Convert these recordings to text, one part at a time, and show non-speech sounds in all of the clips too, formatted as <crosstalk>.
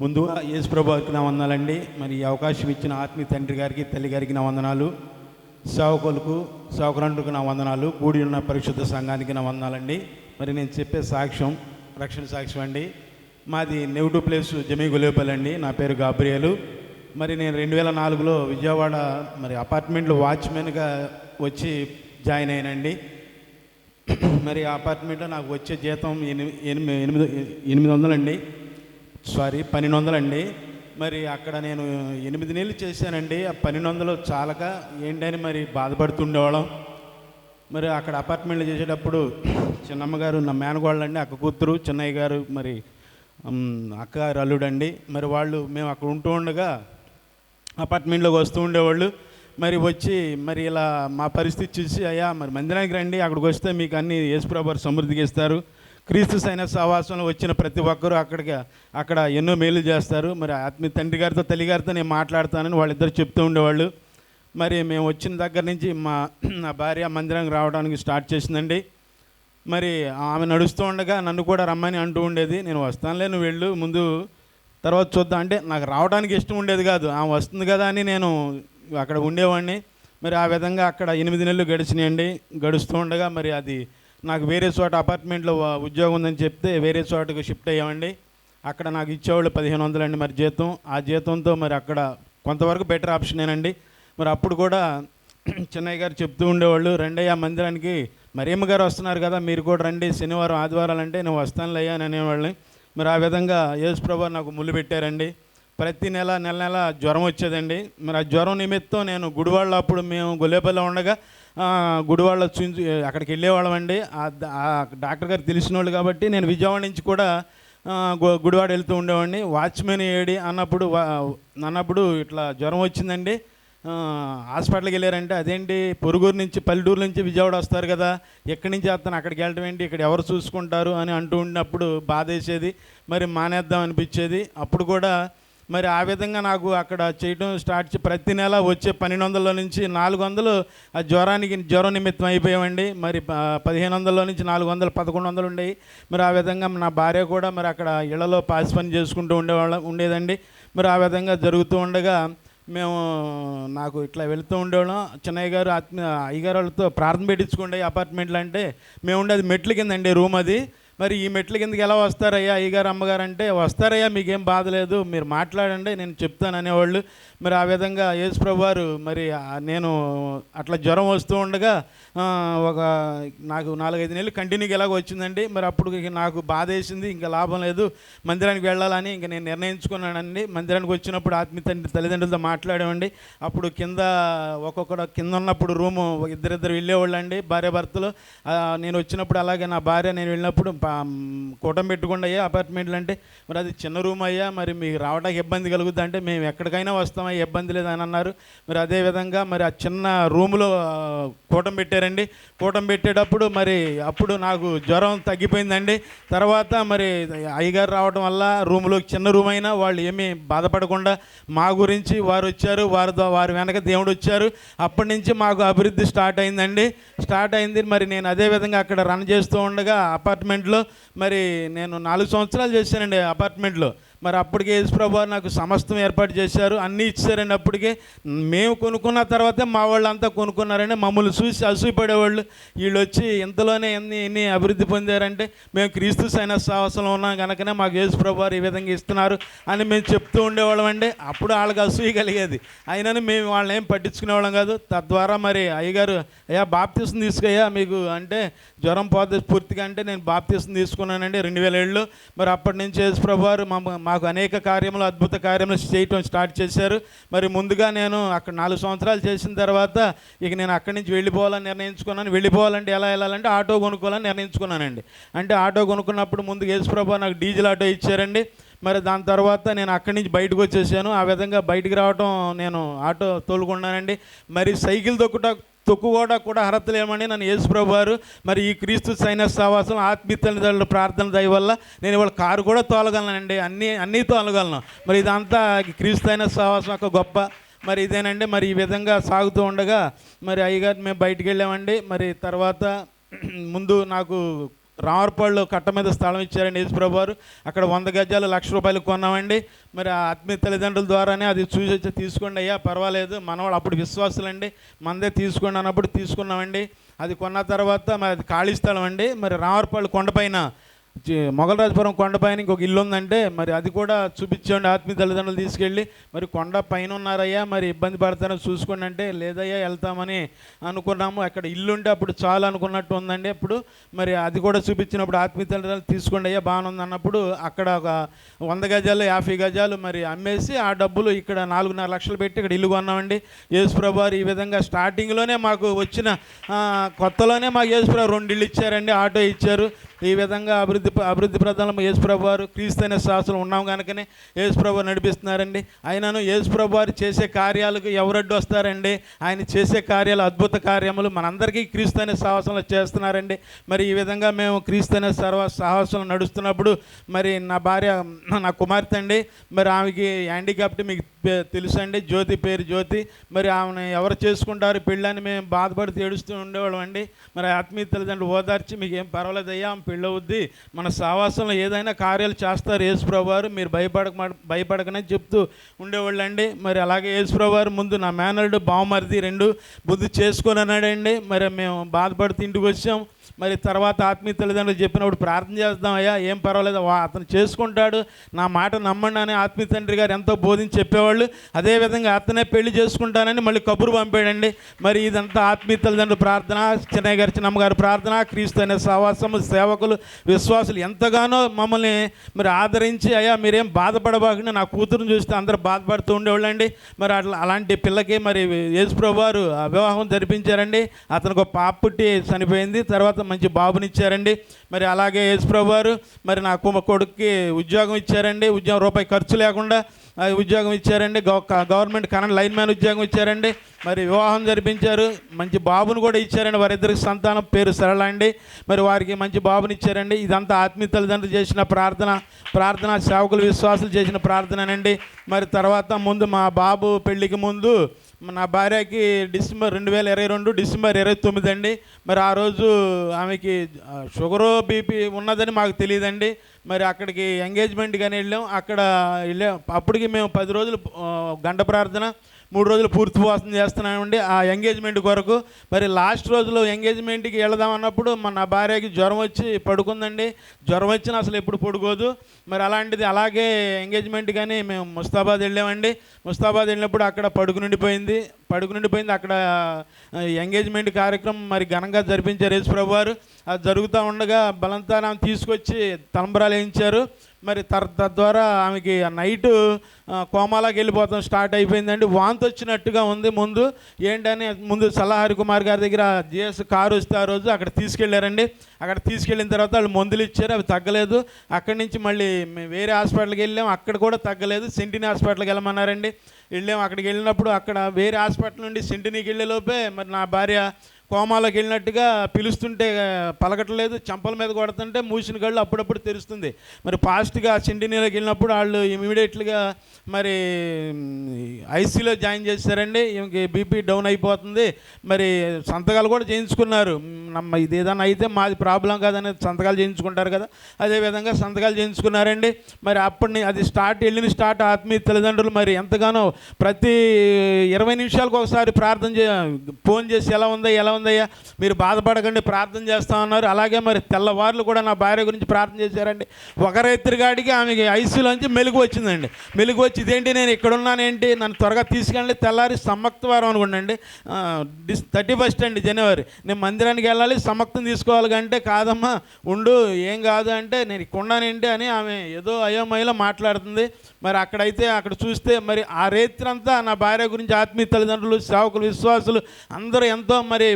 ముందుగా యేసు ప్రభుకి నా వందనాలండి మరి ఈ అవకాశం ఇచ్చిన ఆత్మీయ తండ్రి గారికి తల్లి గారికి నా వందనాలు. సేవకులకు సేవకులంటుకు నా వందనాలు. కూడి ఉన్న పరిశుద్ధ సంఘానికి నా వందనాలండి. మరి నేను చెప్పే సాక్ష్యం రక్షణ సాక్ష్యం అండి. మాది నెగిటివ్ ప్లేస్ జమీగులేపల్ అండి. నా పేరు గాబ్రియలు. మరి నేను రెండు వేల నాలుగులో విజయవాడ మరి అపార్ట్మెంట్లో వాచ్మెన్గా వచ్చి జాయిన్ అయినండి. మరి ఆ అపార్ట్మెంట్లో నాకు వచ్చే జీతం ఎనిమిది ఎనిమిది ఎనిమిది ఎనిమిది వందలండి. సారీ పన్నెండు వందలండి మరి అక్కడ నేను ఎనిమిది నెలలు చేశానండి. ఆ పన్నెండు వందలు చాలక ఏంటని మరి బాధపడుతుండేవాళ్ళం. మరి అక్కడ అపార్ట్మెంట్లు చేసేటప్పుడు చిన్నమ్మగారు నా మేనగోళ్ళు అండి అక్క కూతురు చిన్నయ్య గారు మరి అక్క గారు అల్లుడండి. మరి వాళ్ళు మేము అక్కడ ఉంటూ ఉండగా అపార్ట్మెంట్లోకి వస్తూ ఉండేవాళ్ళు. మరి వచ్చి మరి ఇలా మా పరిస్థితి చూసి అయ్యా మరి మందిరానికి రండి. అక్కడికి వస్తే మీకు అన్ని యేసుప్రభు సమృద్ధికి ఇస్తారు. క్రీస్తు సైన సహవాసంలో వచ్చిన ప్రతి ఒక్కరూ అక్కడికి అక్కడ ఎన్నో మేలు చేస్తారు. మరి ఆత్మీయ తండ్రి గారితో తల్లి గారితో నేను మాట్లాడతానని వాళ్ళిద్దరు చెప్తూ ఉండేవాళ్ళు. మరి మేము వచ్చిన దగ్గర నుంచి మా నా భార్య మందిరానికి రావడానికి స్టార్ట్ చేసిందండి. మరి ఆమె నడుస్తూ ఉండగా నన్ను కూడా రమ్మని అంటూ ఉండేది. నేను వస్తానులే నువ్వు వెళ్ళు ముందు తర్వాత చూద్దాం. అంటే నాకు రావడానికి ఇష్టం ఉండేది కాదు. ఆమె వస్తుంది కదా అని నేను అక్కడ ఉండేవాడిని. మరి ఆ విధంగా అక్కడ ఎనిమిది నెలలు గడిచినాయండి. గడుస్తూ ఉండగా మరి అది నాకు వేరే చోట అపార్ట్మెంట్లో ఉద్యోగం ఉందని చెప్తే వేరే చోటకు షిఫ్ట్ అయ్యామండి. అక్కడ నాకు ఇచ్చేవాళ్ళు పదిహేను వందలు అండి మరి జీతం. ఆ జీతంతో మరి అక్కడ కొంతవరకు బెటర్ ఆప్షనేనండి మరి అప్పుడు కూడా <clears throat> చిన్నయ్య గారు చెప్తూ ఉండేవాళ్ళు రండయ్య మందిరానికి మరేమ్మ గారు వస్తున్నారు కదా మీరు కూడా రండి. శనివారం ఆదివారాలు అంటే నేను వస్తానులయ్యా అని అనేవాళ్ళని. మరి ఆ విధంగా యేసు ప్రభు నాకు ముళ్ళు పెట్టారండి. ప్రతి నెల నెల నెల జ్వరం వచ్చేదండి. మరి ఆ జ్వరం నిమిత్తం నేను గుడివాళ్ళ అప్పుడు మేము గొల్లేపల్లిలో ఉండగా గుడివాళ్ళ చూసి అక్కడికి వెళ్ళేవాళ్ళం అండి డాక్టర్ గారు తెలిసిన వాళ్ళు కాబట్టి నేను విజయవాడ నుంచి కూడా గుడివాడ వెళ్తూ ఉండేవాడిని. వాచ్మెన్ ఏడి అన్నప్పుడు అన్నప్పుడు ఇట్లా జ్వరం వచ్చిందండి. హాస్పిటల్కి వెళ్ళారంటే అదేంటి పొరుగురు నుంచి పల్లెటూరు నుంచి విజయవాడ వస్తారు కదా. ఎక్కడి నుంచి వస్తాను అక్కడికి వెళ్ళటం ఏంటి ఇక్కడ ఎవరు చూసుకుంటారు అని అంటూ ఉన్నప్పుడు బాధ వేసేది మరి మానేద్దాం అనిపించేది. అప్పుడు కూడా మరి ఆ విధంగా నాకు అక్కడ చేయడం స్టార్ట్ ప్రతి నెల వచ్చే పన్నెండు వందల నుంచి నాలుగు వందలు ఆ జ్వరానికి జ్వరం నిమిత్తం అయిపోయామండి. మరి ప- పదిహేను వందల నుంచి నాలుగు వందలు పదకొండు వందలు ఉండేవి. మరి ఆ విధంగా నా భార్య కూడా మరి అక్కడ ఇళ్ళలో పాసి పని చేసుకుంటూ ఉండేవాళ్ళం ఉండేదండి. మరి ఆ విధంగా జరుగుతూ ఉండగా మేము నాకు ఇట్లా వెళ్తూ ఉండేవాళ్ళం. చిన్నయ్య గారు ఆత్మీయ అయ్యగారు వాళ్ళతో ప్రార్థన పెట్టించుకుండే అపార్ట్మెంట్లు అంటే మేము ఉండేది మెట్ల కిందండి రూమ్ అది. మరి ఈ మెట్ల కిందకి ఎలా వస్తారయ్యా అయ్యగారు అమ్మగారు అంటే వస్తారయ్యా మీకేం బాధ లేదు మీరు మాట్లాడండి నేను చెప్తాను అనేవాళ్ళు. మరి ఆ విధంగా యేసుప్రభు వారు మరి నేను అట్లా జ్వరం వస్తూ ఉండగా ఒక నాకు నాలుగైదు నెలలు కంటిన్యూగా ఎలాగో వచ్చిందండి. మరి అప్పుడు నాకు బాధ వేసింది ఇంకా లాభం లేదు. మందిరానికి వెళ్ళాలని ఇంకా నేను నిర్ణయించుకున్నానండి. మందిరానికి వచ్చినప్పుడు ఆత్మీయ తండ్రి తల్లిదండ్రులతో మాట్లాడామండి. అప్పుడు కింద ఒక్కొక్కడు కింద ఉన్నప్పుడు రూము ఇద్దరిద్దరు వెళ్ళేవాళ్ళు అండి భార్య భర్తలు. నేను వచ్చినప్పుడు అలాగే నా భార్య నేను వెళ్ళినప్పుడు కూటం పెట్టుకుండా అయ్యా అపార్ట్మెంట్లు అంటే మరి అది చిన్న రూమ్ అయ్యా మరి మీకు రావడానికి ఇబ్బంది కలుగుద్ది అంటే మేము ఎక్కడికైనా వస్తాం వస్తామయ్యా ఇబ్బంది లేదని అన్నారు మరి అదే విధంగా మరి ఆ చిన్న రూములో కూటం పెట్టారండి. కూటం పెట్టేటప్పుడు మరి అప్పుడు నాకు జ్వరం తగ్గిపోయిందండి. తర్వాత మరి అయ్యగారు రావడం వల్ల రూమ్లో చిన్న రూమ్ అయినా వాళ్ళు ఏమీ బాధపడకుండా మా గురించి వారు వచ్చారు. వారి వారి వెనక దేవుడు వచ్చారు. అప్పటి నుంచి మాకు అభివృద్ధి స్టార్ట్ అయిందండి. స్టార్ట్ అయింది మరి నేను అదే విధంగా అక్కడ రన్ చేస్తూ ఉండగా అపార్ట్మెంట్లో మరి నేను నాలుగు సంవత్సరాలు చేశానండి అపార్ట్మెంట్లో. మరి అప్పటికే యేసుప్రభు వారు నాకు సమస్తం ఏర్పాటు చేశారు. అన్నీ ఇచ్చారండి అప్పటికే. మేము కొనుక్కున్న తర్వాతే మా వాళ్ళు అంతా కొనుక్కున్నారండి. మమ్మల్ని చూసి అసూయపడేవాళ్ళు. వీళ్ళు వచ్చి ఇంతలోనే ఎన్ని ఎన్ని అభివృద్ధి పొందారంటే మేము క్రీస్తు సైన సాహసంలో ఉన్నాం కనుకనే మాకు యేసుప్రభు వారు ఈ విధంగా ఇస్తున్నారు అని మేము చెప్తూ ఉండేవాళ్ళం అండి. అప్పుడు వాళ్ళకి అసూయ కలిగేది. అయినని మేము వాళ్ళని ఏం పట్టించుకునేవాళ్ళం కాదు. తద్వారా మరి అయ్యగారు అయ్యా బాప్తీసం తీసుకయ్యా మీకు అంటే జ్వరం పోతే పూర్తిగా అంటే నేను బాప్తీసం తీసుకున్నానండి రెండు వేల ఏళ్ళు. మరి అప్పటి నుంచి యేసుప్రభు మా- మాకు అనేక కార్యములు అద్భుత కార్యములు చేయటం స్టార్ట్ చేశారు. మరి ముందుగా నేను అక్కడ నాలుగు సంవత్సరాలు చేసిన తర్వాత ఇక నేను అక్కడి నుంచి వెళ్ళిపోవాలని నిర్ణయించుకున్నాను. వెళ్ళిపోవాలంటే ఎలా వెళ్ళాలంటే ఆటో కొనుక్కోవాలని నిర్ణయించుకున్నానండి. అంటే ఆటో కొనుక్కున్నప్పుడు ముందు యేసుప్రభు నాకు డీజిల్ ఆటో ఇచ్చారండి. మరి దాని తర్వాత నేను అక్కడి నుంచి బయటకు వచ్చేసాను. ఆ విధంగా బయటికి రావటం నేను ఆటో తోలుకున్నానండి. మరి సైకిల్ తొక్కుట తొక్కు కూడా అర్హత లేమని నన్ను యేసుప్రభు వారు మరి ఈ క్రీస్తు సైన్య సహవాసం ఆత్మీయ తల్లిదండ్రుల ప్రార్థన దయ వల్ల నేను ఇవాళ కారు కూడా తోలగలనండి అన్నీ అన్నీ తోలగలను. మరి ఇదంతా క్రీస్తు సైన్య సహవాసం యొక్క గొప్ప మరి ఇదేనండి మరి ఈ విధంగా సాగుతూ ఉండగా మరి అయ్యగారు మేము బయటికి వెళ్ళామండి మరి తర్వాత <clears throat> ముందు నాకు రామర్పాళ్ళు కట్ట మీద స్థలం ఇచ్చారండి యేసుప్రభు వారు అక్కడ వంద గజాలు లక్ష రూపాయలు కొన్నామండి. మరి ఆత్మీయ తల్లిదండ్రుల ద్వారానే అది చూసి వచ్చి తీసుకోండి అయ్యా పర్వాలేదు. మనవాళ్ళు అప్పుడు విశ్వాసులండి. మనదే తీసుకోండి అన్నప్పుడు తీసుకున్నామండి. అది కొన్న తర్వాత మరి అది ఖాళీ స్థలం అండి. మరి రామర్పాళ్ళు కొండపైన మొగలరాజపురం కొండపైన ఇంకొక ఇల్లు ఉందంటే మరి అది కూడా చూపించండి ఆత్మీయ తల్లిదండ్రులు తీసుకెళ్ళి. మరి కొండ పైన ఉన్నారయ్యా మరి ఇబ్బంది పడతారో చూసుకోండి అంటే లేదయ్యా వెళ్తామని అనుకున్నాము. అక్కడ ఇల్లు ఉంటే అప్పుడు చాలు అనుకున్నట్టు ఉందండి అప్పుడు. మరి అది కూడా చూపించినప్పుడు ఆత్మీయ తల్లిదండ్రులు తీసుకోండి అయ్యా బాగానుంది అన్నప్పుడు అక్కడ ఒక వంద గజాలు యాభై గజాలు మరి అమ్మేసి ఆ డబ్బులు ఇక్కడ నాలుగున్నర లక్షలు పెట్టి ఇక్కడ ఇల్లు కొన్నామండి. యేసుప్రభు ఈ విధంగా స్టార్టింగ్లోనే మాకు వచ్చిన కొత్తలోనే మాకు యేసుప్రభు రెండు ఇల్లు ఇచ్చారండి ఆటో ఇచ్చారు. ఈ విధంగా అభివృద్ధి అభివృద్ధి ప్రధానం యేసుప్రభు వారు క్రీస్తైన శాసనం ఉన్నాం కనుకనే యేసుప్రభు నడిపిస్తున్నారండి. ఆయనను యేసుప్రభు వారు చేసే కార్యాలకు ఎవరడ్డు వస్తారండి? ఆయన చేసే కార్యాలు అద్భుత కార్యములు మనందరికీ క్రీస్తైన సాహసంలో చేస్తున్నారండి. మరి ఈ విధంగా మేము క్రీస్తైన సర్వ సాహసం నడుస్తున్నప్పుడు మరి నా భార్య నా కుమార్తె అండి మరి ఆమెకి హ్యాండిక్యాప్ట్ మీకు తెలుసండి. జ్యోతి పేరు జ్యోతి. మరి ఆమెను ఎవరు చేసుకుంటారు పెళ్ళని మేము బాధపడుతూ ఏడుస్తూ ఉండేవాళ్ళం అండి. మరి ఆత్మీయ తల్లిదండ్రులు ఓదార్చి మీకు ఏం పర్వాలేదు అయ్యా ఆమె పెళ్ళవుద్ది. మన సావాసంలో ఏదైనా కార్యాలు చేస్తారు యేసుప్రభువారు మీరు భయపడక భయపడకనే చెప్తూ ఉండేవాళ్ళండి. మరి అలాగే యేసుప్రభువారు ముందు నా మేనల్డ్ బావమరిది రెండు ముందు చేసుకొని అన్నాడండి. మరి మేము బాధపడుతూ ఇంటికి వచ్చాం. మరి తర్వాత ఆత్మీయ తల్లిదండ్రులు చెప్పినప్పుడు ప్రార్థన చేద్దాం అయ్యా ఏం పర్వాలేదు వా- అతను చేసుకుంటాడు నా మాట నమ్మండి అని ఆత్మీయ తండ్రి గారు ఎంతో బోధించి చెప్పేవాళ్ళు. అదేవిధంగా అతనే పెళ్ళి చేసుకుంటానని మళ్ళీ కబురు పంపాడండి. మరి ఇదంతా ఆత్మీయ తల్లిదండ్రుల ప్రార్థన చిన్నయ్య గారి చిన్నమ్మగారి ప్రార్థన క్రీస్తు అనే సహవాసము సేవకులు విశ్వాసులు ఎంతగానో మమ్మల్ని మరి ఆదరించి అయ్యా మీరేం బాధపడబాకుండా నా కూతురుని చూస్తే అందరూ బాధపడుతూ ఉండేవాళ్ళండి. మరి అట్లా అలాంటి పిల్లకి మరి యేసుప్రభు వారు ఆ వివాహం జరిపించారండి. అతనికి ఒక పాప పుట్టి చనిపోయింది. తర్వాత మంచి బాబునిచ్చారండి మరి అలాగే యేసుప్రభు వారు మరి నా కుమ కొడుక్కి ఉద్యోగం ఇచ్చారండి. ఉద్యోగం రూపాయి ఖర్చు లేకుండా ఉద్యోగం ఇచ్చారండి. గవ- గవర్నమెంట్ కరెంట్ లైన్ మ్యాన్ ఉద్యోగం ఇచ్చారండి. మరి వివాహం జరిపించారు. మంచి బాబును కూడా ఇచ్చారండి. వారిద్దరికి సంతానం పేరు సరళ అండి. మరి వారికి మంచి బాబుని ఇచ్చారండి. ఇదంతా ఆత్మీయ తల్లిదండ్రులు చేసిన ప్రార్థన ప్రార్థన సేవకులు విశ్వాసులు చేసిన ప్రార్థననండి. మరి తర్వాత ముందు మా బాబు పెళ్ళికి ముందు నా భార్యకి డిసెంబర్ రెండు వేల ఇరవై రెండు డిసెంబర్ ఇరవై తొమ్మిది అండి. మరి ఆ రోజు ఆమెకి షుగరు బీపీ ఉన్నదని మాకు తెలియదండి. మరి అక్కడికి ఎంగేజ్మెంట్ కానీ వెళ్ళాం. అక్కడ వెళ్ళాం. అప్పటికి మేము పది రోజులు గంట ప్రార్థన. మూడు రోజులు పూర్తి ఉపవాసం చేస్తున్నామండి. ఆ ఎంగేజ్మెంట్ కొరకు మరి లాస్ట్ రోజులో ఎంగేజ్మెంట్కి వెళదాం అన్నప్పుడు మన భార్యకి జ్వరం వచ్చి పడుకుందండి. జ్వరం వచ్చిన అసలు ఎప్పుడు పడుకోదు. మరి అలాంటిది అలాగే ఎంగేజ్మెంట్ కానీ మేము ముస్తాబాద్ వెళ్ళామండి. ముస్తాబాద్ వెళ్ళినప్పుడు అక్కడ పడుకు నిండిపోయింది. పడుకు నిండిపోయింది. అక్కడ ఎంగేజ్మెంట్ కార్యక్రమం మరి ఘనంగా జరిపించారు యేసుప్రభు వారు అది జరుగుతూ ఉండగా బలంతా తీసుకొచ్చి తలంబరాలు వేయించారు. మరి తద్వారా ఆమెకి నైట్ కోమాలోకి వెళ్ళిపోతాం స్టార్ట్ అయిపోయిందండి. వాంతి వచ్చినట్టుగా ఉంది ముందు. ఏంటని ముందు సలహారి కుమార్ గారి దగ్గర జిఎస్ కారు వస్తే ఆ రోజు అక్కడ తీసుకెళ్ళారండి అక్కడ తీసుకెళ్ళిన తర్వాత వాళ్ళు మందులు ఇచ్చారు అవి తగ్గలేదు. అక్కడి నుంచి మళ్ళీ వేరే హాస్పిటల్కి వెళ్ళాం. అక్కడ కూడా తగ్గలేదు. సెంటిని హాస్పిటల్కి వెళ్ళమన్నారండి. వెళ్ళాం. అక్కడికి వెళ్ళినప్పుడు అక్కడ వేరే హాస్పిటల్ నుండి సెంటినీకి వెళ్ళే లోపే మరి నా భార్య కోమాలోకి వెళ్ళినట్టుగా పిలుస్తుంటే పలకట్లేదు చంపల మీద కొడుతుంటే మూసిన కళ్ళు అప్పుడప్పుడు తెరుస్తుంది. మరి ఫాస్ట్గా సిండినీలోకి వెళ్ళినప్పుడు వాళ్ళు ఇమీడియట్గా మరి ఐసీలో జాయిన్ చేశారండి. ఈమెకి బీపీ డౌన్ అయిపోతుంది. మరి సంతకాలు కూడా చేయించుకున్నారు. నమ్మ ఇది ఏదైనా అయితే మాది ప్రాబ్లం కాదని సంతకాలు చేయించుకుంటారు కదా. అదేవిధంగా సంతకాలు చేయించుకున్నారండి. మరి అప్పటి అది స్టార్ట్ వెళ్ళిన స్టార్ట్ ఆత్మీయ తల్లిదండ్రులు మరి ఎంతగానో ప్రతి ఇరవై నిమిషాలకు ఒకసారి ప్రార్థన చే ఫోన్ చేసి ఎలా ఉందా ఎలా ఉందయ్యా. మీరు బాధపడకండి ప్రార్థన చేస్తా ఉన్నారు. అలాగే మరి తెల్లవార్లు కూడా నా భార్య గురించి ప్రార్థన చేశారండి. ఒకరైతురిగాడికి ఆమెకి ఐసీలోంచి మెలుగు వచ్చిందండి. మెలుగు వచ్చి ఇదేంటి నేను ఇక్కడ ఉన్నానేంటి? నన్ను త్వరగా తీసుకెళ్ళండి. తెల్లారి సమ్మక్త వారం అనుకోండి డిస్ థర్టీ ఫస్ట్ అండి జనవరి. నేను మందిరానికి వెళ్ళాలి సమ్మక్తం తీసుకోవాలి అంటే కాదమ్మా ఉండు ఏం కాదు అంటే నేను ఇక్కడ అని ఆమె ఏదో అయోమయలో మాట్లాడుతుంది. మరి అక్కడైతే అక్కడ చూస్తే మరి ఆ రేత్రంతా నా భార్య గురించి ఆత్మీయ తల్లిదండ్రులు సేవకులు విశ్వాసులు అందరూ ఎంతో మరి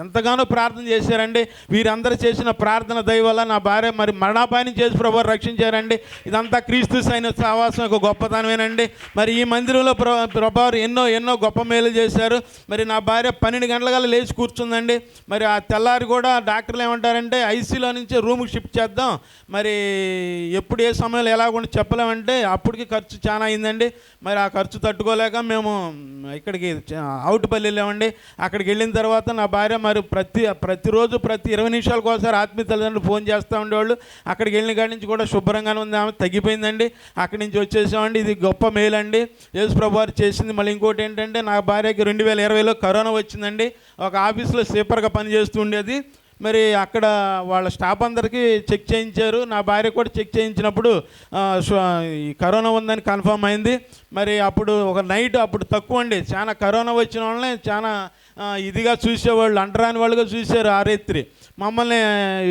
ఎంతగానో ప్రార్థన చేశారండి. వీరందరూ చేసిన ప్రార్థన దయ వల్ల నా భార్య మరి మరణాపాయం చేసి ప్రభు రక్షించారండి. ఇదంతా క్రీస్తు సైన సహవాసం ఒక గొప్పతనమేనండి. మరి ఈ మందిరంలో ప్ర ప్రభు ఎన్నో ఎన్నో గొప్ప మేలు చేశారు. మరి నా భార్య పన్నెండు గంటల లేచి కూర్చుందండి. మరి ఆ తెల్లారి కూడా డాక్టర్లు ఏమంటారంటే ఐసీలో నుంచి రూమ్కి షిఫ్ట్ చేద్దాం. మరి ఎప్పుడు ఏ సమయంలో ఎలాగుండి చెప్పలేమంటే అప్పటికి ఖర్చు చాలా అయిందండి. మరి ఆ ఖర్చు తట్టుకోలేక మేము ఇక్కడికి అవుట్ పల్లి వెళ్ళామండి. అక్కడికి వెళ్ళిన తర్వాత తర్వాత నా భార్య మరి ప్రతి ప్రతిరోజు ప్రతి ఇరవై నిమిషాలకు ఒకసారి ఆత్మీయ తల్లిదండ్రులు ఫోన్ చేస్తూ ఉండేవాళ్ళు. అక్కడికి వెళ్ళిన కాడి నుంచి కూడా శుభ్రంగానే ఉంది ఆమె. తగ్గిపోయిందండి. అక్కడి నుంచి వచ్చేసామండి. ఇది గొప్ప మేలు అండి. యేసు ప్రభువారు చేసింది మళ్ళీ ఇంకోటి ఏంటంటే నా భార్యకి రెండు వేల ఇరవైలో కరోనా వచ్చిందండి. ఒక ఆఫీస్లో స్లీపర్గా పనిచేస్తూ ఉండేది. మరి అక్కడ వాళ్ళ స్టాఫ్ అందరికీ చెక్ చేయించారు. నా భార్య కూడా చెక్ చేయించినప్పుడు ఈ కరోనా ఉందని కన్ఫర్మ్ అయింది. మరి అప్పుడు ఒక నైట్ అప్పుడు తక్కువ అండి. చాలా కరోనా వచ్చిన వాళ్ళని చాలా ఇదిగా చూసేవాళ్ళు అంటరాని వాళ్ళుగా చూశారు ఆ రేత్రి. మమ్మల్ని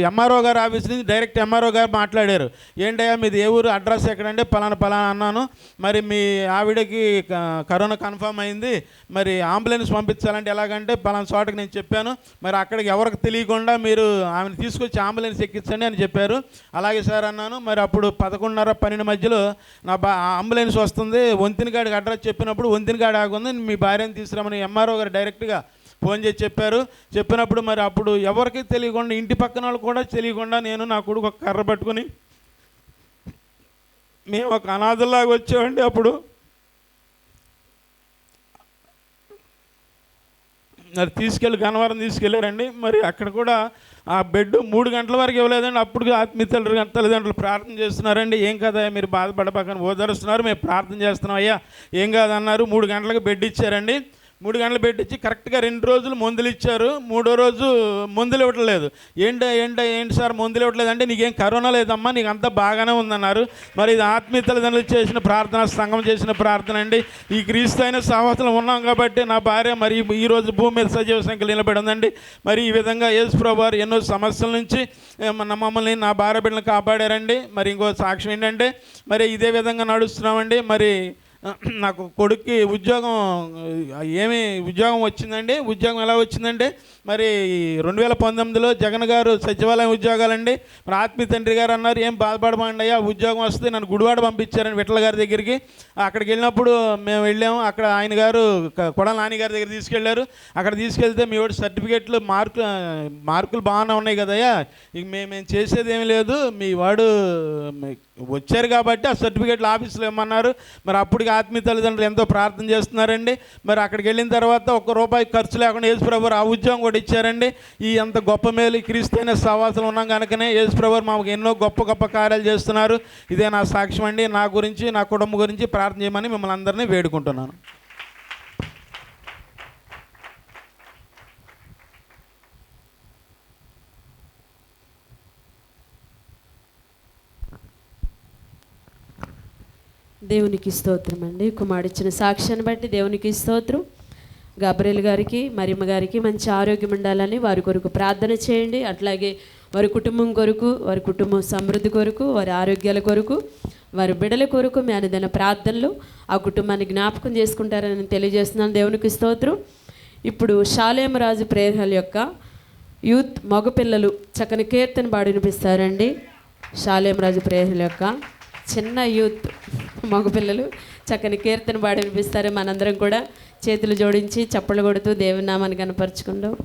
ఎంఆర్ఓ గారు ఆఫీస్ నుంచి డైరెక్ట్ ఎంఆర్ఓ గారు మాట్లాడారు. ఏంటయ్యా మీది ఏ ఊరు అడ్రస్ ఎక్కడంటే పలానా పలానా అన్నాను. మరి మీ ఆవిడకి క- కరోనా కన్ఫర్మ్ అయింది. మరి అంబులెన్స్ పంపించాలంటే ఎలాగంటే పలానా చోటకి నేను చెప్పాను. మరి అక్కడికి ఎవరికి తెలియకుండా మీరు ఆమెను తీసుకొచ్చి అంబులెన్స్ ఎక్కించండి అని చెప్పారు. అలాగే సార్ అన్నాను. మరి అప్పుడు పదకొండున్నర పన్నెండు మధ్యలో నా బా అంబులెన్స్ వస్తుంది. వంతినగాడికి అడ్రస్ చెప్పినప్పుడు వంతినగాడి ఆగుంది మీ భార్యను తీసుకురామని ఎంఆర్ఓ గారు డైరెక్ట్గా ఫోన్ చేసి చెప్పారు. చెప్పినప్పుడు మరి అప్పుడు ఎవరికి తెలియకుండా ఇంటి పక్కన వాళ్ళు కూడా తెలియకుండా నేను నా కొడుకు ఒక కర్ర పట్టుకుని మేము ఒక అనాథలాగా వచ్చామండి అప్పుడు. మరి తీసుకెళ్ళి గన్నవరం తీసుకెళ్ళారండి. మరి అక్కడ కూడా ఆ బెడ్ మూడు గంటల వరకు ఇవ్వలేదండి. అప్పుడు ఆత్మీయ తల్లిదండ్రులు ప్రార్థన చేస్తున్నారండి. ఏం కదా మీరు బాధపడపక్కన ఓదరుస్తున్నారు. మేము ప్రార్థన చేస్తున్నాం. అయ్యా ఏం కాదన్నారు? మూడు గంటలకు బెడ్ ఇచ్చారండి. మూడు గంటలు పెట్టించి కరెక్ట్గా రెండు రోజులు మందులు ఇచ్చారు. మూడో రోజు మందులు ఇవ్వట్లేదు. ఏంటి ఏంటి ఏంటి సార్ మందులు ఇవ్వట్లేదు అంటే నీకేం కరోనా లేదమ్మా నీకు అంతా బాగానే ఉందన్నారు. మరి ఇది ఆత్మీయ తల్లిదండ్రులు చేసిన ప్రార్థన సంఘం చేసిన ప్రార్థన అండి. ఈ క్రీస్తు అయిన సహవతలు ఉన్నాం కాబట్టి నా భార్య మరి ఈరోజు భూమి మీద సజీవ సంఖ్యలు నిలబడి ఉందండి మరి ఈ విధంగా యేసు ప్రభు ఎన్నో సమస్యల నుంచి మమ్మల్ని నా భార్య బిడ్డలను కాపాడారండి. మరి ఇంకో సాక్ష్యం ఏంటంటే మరి ఇదే విధంగా నడుస్తున్నామండి. మరి <clears throat> నాకు కొడుక్కి ఉద్యోగం ఏమి ఉద్యోగం వచ్చిందండి? ఉద్యోగం ఎలా వచ్చిందంటే మరి రెండు వేల పంతొమ్మిదిలో జగన్ గారు సచివాలయం ఉద్యోగాలండి. మరి ఆత్మీయ తండ్రి గారు అన్నారు ఏం బాధపడమండి అయ్యా ఉద్యోగం వస్తే నన్ను గుడివాడ పంపించారని విఠల గారి దగ్గరికి. అక్కడికి వెళ్ళినప్పుడు మేము వెళ్ళాము. అక్కడ ఆయన గారు కొడల కొడాల నాని గారి దగ్గర తీసుకెళ్ళారు అక్కడ తీసుకెళ్తే మీ వాడు సర్టిఫికేట్లు మార్కులు మార్కులు బాగానే ఉన్నాయి కదయ్యా. ఇక మేము చేసేది ఏమి లేదు. మీ వాడు వచ్చారు కాబట్టి ఆ సర్టిఫికేట్లు ఆఫీసులో ఇమ్మన్నారు. మరి అప్పటికి ఆత్మీయ తల్లిదండ్రులు ఎంతో ప్రార్థన చేస్తున్నారండి. మరి అక్కడికి వెళ్ళిన తర్వాత ఒక్క రూపాయి ఖర్చు లేకుండా యేసుప్రభు ఆ ఉద్యోగం కూడా ఇచ్చారండి. ఈ అంత గొప్ప మేలు క్రీస్తైన సవాసులు ఉన్నాం కనుకనే యేసుప్రభు మాకు ఎన్నో గొప్ప గొప్ప కార్యాలు చేస్తున్నారు. ఇదే నా సాక్ష్యం అండి. నా గురించి నా కుటుంబం గురించి ప్రార్థన చేయమని మిమ్మల్ని అందరినీ వేడుకుంటున్నాను. దేవునికి స్తోత్రం అండి. కుమారుడిచ్చిన సాక్ష్యాన్ని బట్టి దేవునికి స్తోత్రం. గాబ్రేల్ గారికి మరియమ్మ గారికి మంచి ఆరోగ్యం ఉండాలని వారి కొరకు ప్రార్థన చేయండి. అట్లాగే వారి కుటుంబం కొరకు వారి కుటుంబం సమృద్ధి కొరకు వారి ఆరోగ్యాల కొరకు వారి బిడల కొరకు మీ అనుదిన ప్రార్థనలు ఆ కుటుంబాన్ని జ్ఞాపకం చేసుకుంటారని తెలియజేస్తున్నాను. దేవునికి స్తోత్రం. ఇప్పుడు శాలేమరాజు ప్రేరహల యొక్క యూత్ మగపిల్లలు చక్కని కీర్తన పాడి వినిపిస్తారండి. శాలేమరాజు ప్రేరహల యొక్క చిన్న యూత్. మగపిల్లలు చక్కని కీర్తన పాడి వినిపిస్తారు మనందరం కూడా చేతులు జోడించి చప్పలు కొడుతూ దేవుని నామాన్ని కనపరుచుకుందాం.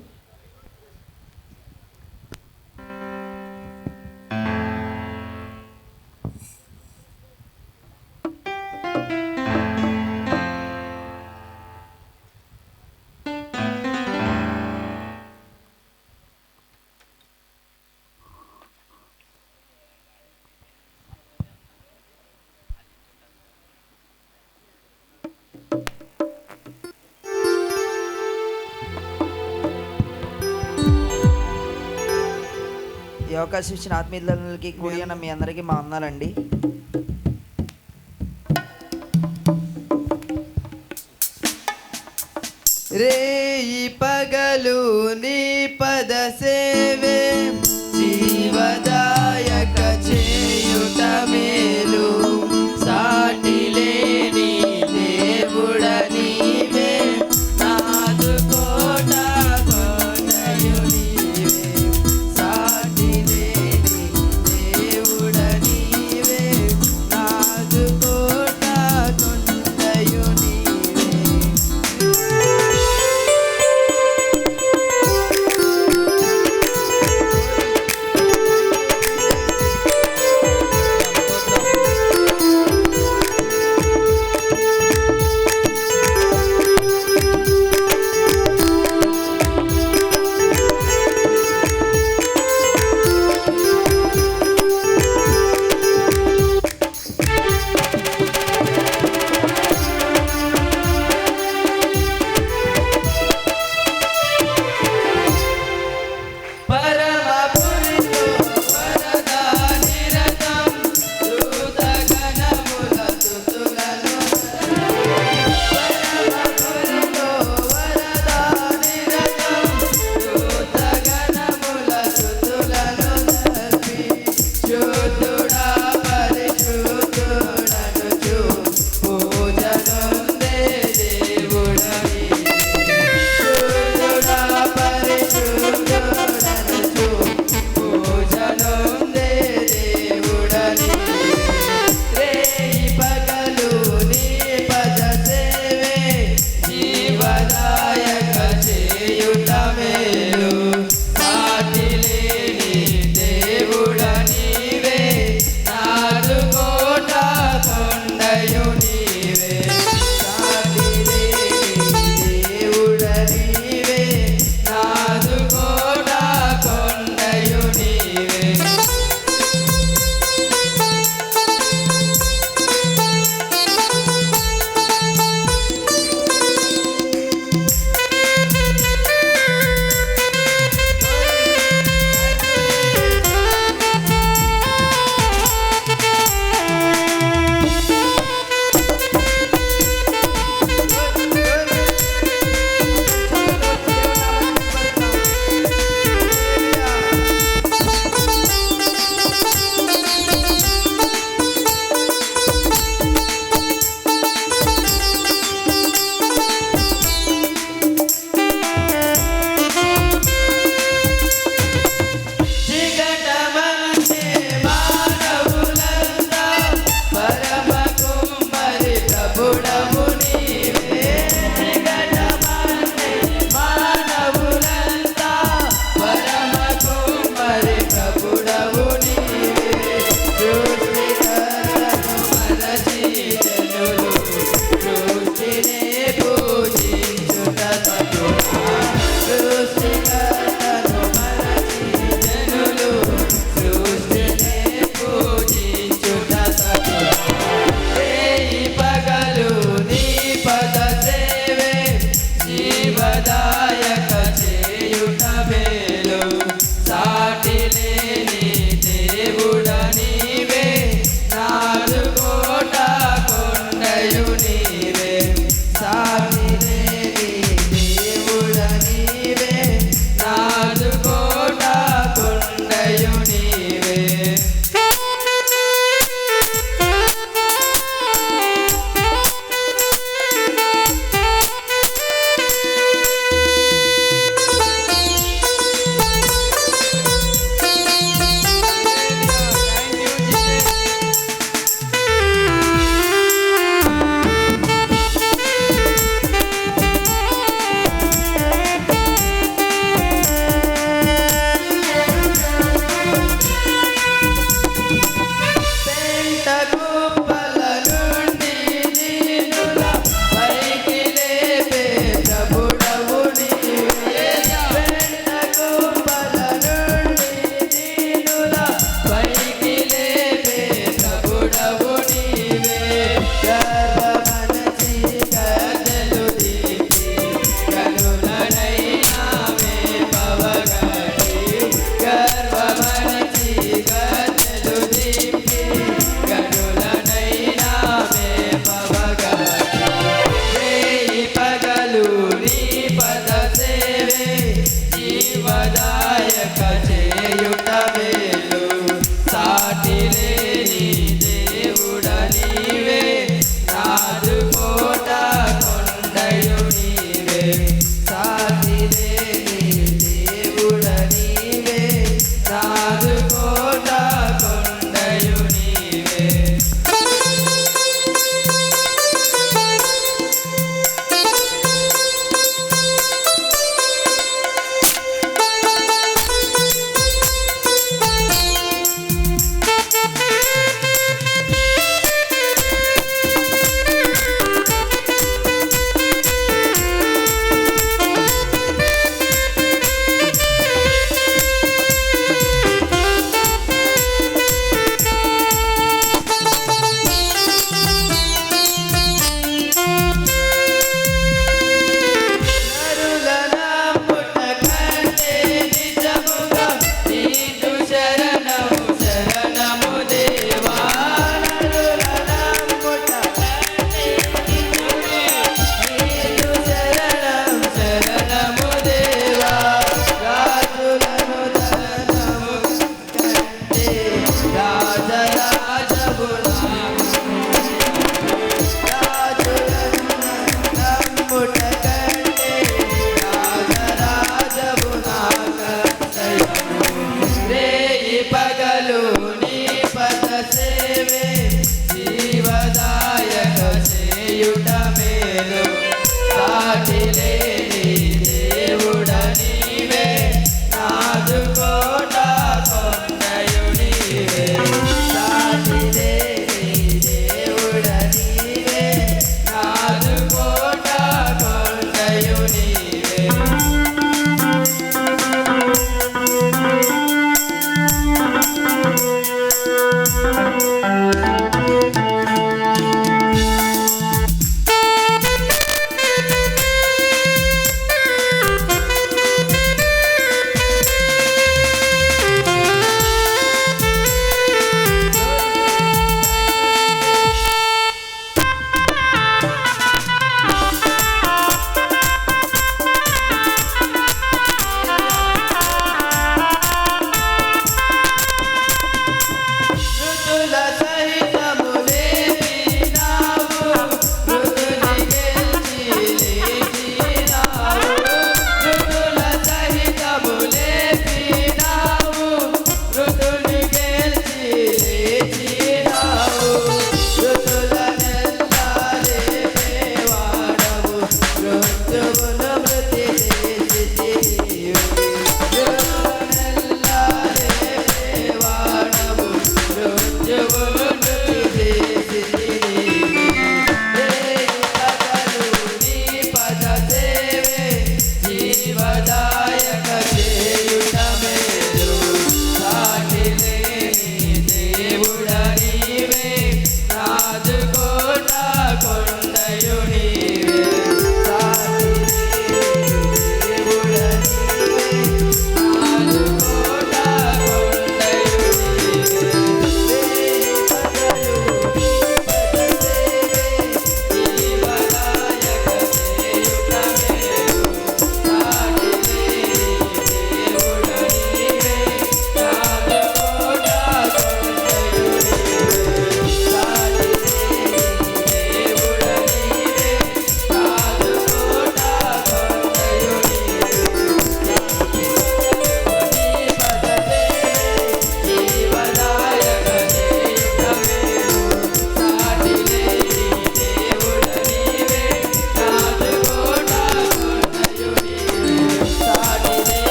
అవకాశం ఇచ్చిన ఆత్మీయులకి కూడి ఉన్న మీ అందరికీ మా అన్నాలండి రేయి పగలు నీ పద